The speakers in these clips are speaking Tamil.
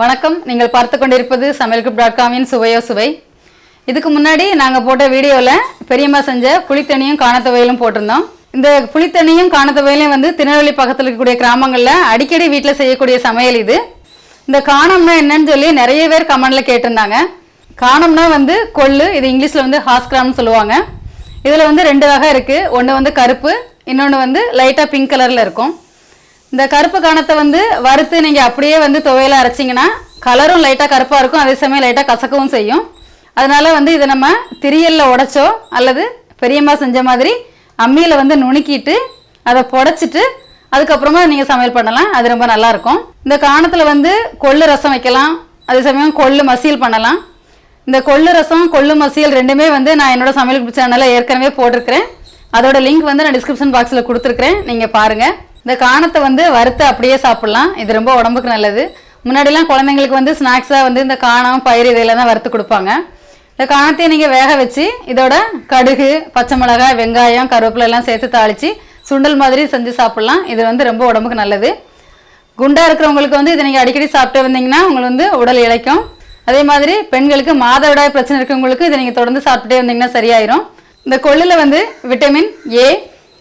வணக்கம். நீங்கள் பார்த்து கொண்டிருப்பது சமையல்குப் டாட் காமின் சுவையோ சுவை. இதுக்கு முன்னாடி நாங்கள் போட்ட வீடியோவில் பெரியம்மா செஞ்ச புளித்தண்ணியும் காணத்துவையிலும் போட்டிருந்தோம். இந்த புளித்தண்ணியும் காணத்தவையிலையும் வந்து திருநெல்வேலி பக்கத்தில் இருக்கக்கூடிய கிராமங்களில் அடிக்கடி வீட்டில் செய்யக்கூடிய சமையல் இது. இந்த காணம்னா என்னன்னு சொல்லி நிறைய பேர் கமெண்டில் கேட்டிருந்தாங்க. காணம்னா வந்து கொள்ளு இது இங்கிலீஷில் வந்து ஹாஸ்கிராம்னு சொல்லுவாங்க. இதில் வந்து ரெண்டு வகை இருக்குது ஒன்று வந்து கருப்பு இன்னொன்று வந்து லைட்டாக பிங்க் கலரில் இருக்கும். இந்த கருப்பு காணத்தை வந்து வறுத்து நீங்கள் அப்படியே வந்து துவையில் அரைச்சிங்கன்னா கலரும் லைட்டாக கருப்பாக இருக்கும். அதே சமயம் லைட்டாக கசக்கவும் செய்யும். அதனால் வந்து இதை நம்ம திரியலில் உடைச்சோ அல்லது பெரியம்மா செஞ்ச மாதிரி அம்மியில் வந்து நுணுக்கிட்டு அதை புடச்சிட்டு அதுக்கப்புறமா நீங்கள் சமையல் பண்ணலாம். அது ரொம்ப நல்லாயிருக்கும் இந்த காணத்தில் வந்து கொள்ளு ரசம் வைக்கலாம். அதே சமயம் கொள்ளு மசியல் பண்ணலாம். இந்த கொள்ளு ரசம் கொள்ளு மசியல் ரெண்டுமே வந்து நான் என்னோடய சமையல் சேனலில் ஏற்கனவே போட்டிருக்கிறேன். அதோட லிங்க் வந்து நான் டிஸ்கிரிப்ஷன் பாக்ஸில் கொடுத்துருக்குறேன். நீங்கள் பாருங்கள் இந்த காணத்தை வந்து வறுத்து அப்படியே சாப்பிட்லாம். இது ரொம்ப உடம்புக்கு நல்லது. முன்னாடிலாம் குழந்தைங்களுக்கு வந்து ஸ்நாக்ஸாக வந்து இந்த காணம் பயிர் இதெல்லாம் தான் வறுத்து கொடுப்பாங்க. இந்த காணத்தையும் நீங்கள் வேக வச்சு இதோட கடுகு பச்சை மிளகாய் வெங்காயம் கருவேப்பிலை எல்லாம் சேர்த்து தாளித்து சுண்டல் மாதிரி செஞ்சு சாப்பிட்லாம். இது வந்து ரொம்ப உடம்புக்கு நல்லது. குண்டாக இருக்கிறவங்களுக்கு வந்து இதை நீங்கள் அடிக்கடி சாப்பிட்டு வந்தீங்கன்னா உங்களுக்கு வந்து உடல் இளைக்கும் அதே மாதிரி பெண்களுக்கு மாதவிடாய் பிரச்சனை இருக்கவங்களுக்கு இதை நீங்கள் தொடர்ந்து சாப்பிட்டுட்டே வந்தீங்கன்னா சரியாயிரும். இந்த கொள்ளில் வந்து விட்டமின் ஏ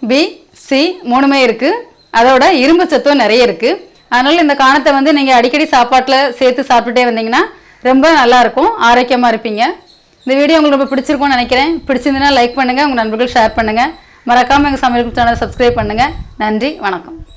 பி சி மூணுமே இருக்குது அதோட இரும்பு சத்தும் நிறைய இருக்குது அதனால் இந்த காணத்தை வந்து நீங்கள் அடிக்கடி சாப்பாட்டில் சேர்த்து சாப்பிட்டுட்டே வந்தீங்கன்னா ரொம்ப நல்லா இருக்கும். ஆரோக்கியமாக இருப்பீங்க. இந்த வீடியோ உங்களுக்கு ரொம்ப பிடிச்சிருக்கும்னு நினைக்கிறேன். பிடிச்சிருந்ததுன்னா லைக் பண்ணுங்கள் உங்கள் நண்பர்கள் ஷேர் பண்ணுங்கள் மறக்காமல் எங்கள் சமையல் சேனலை சப்ஸ்கிரைப் பண்ணுங்கள் நன்றி. வணக்கம்.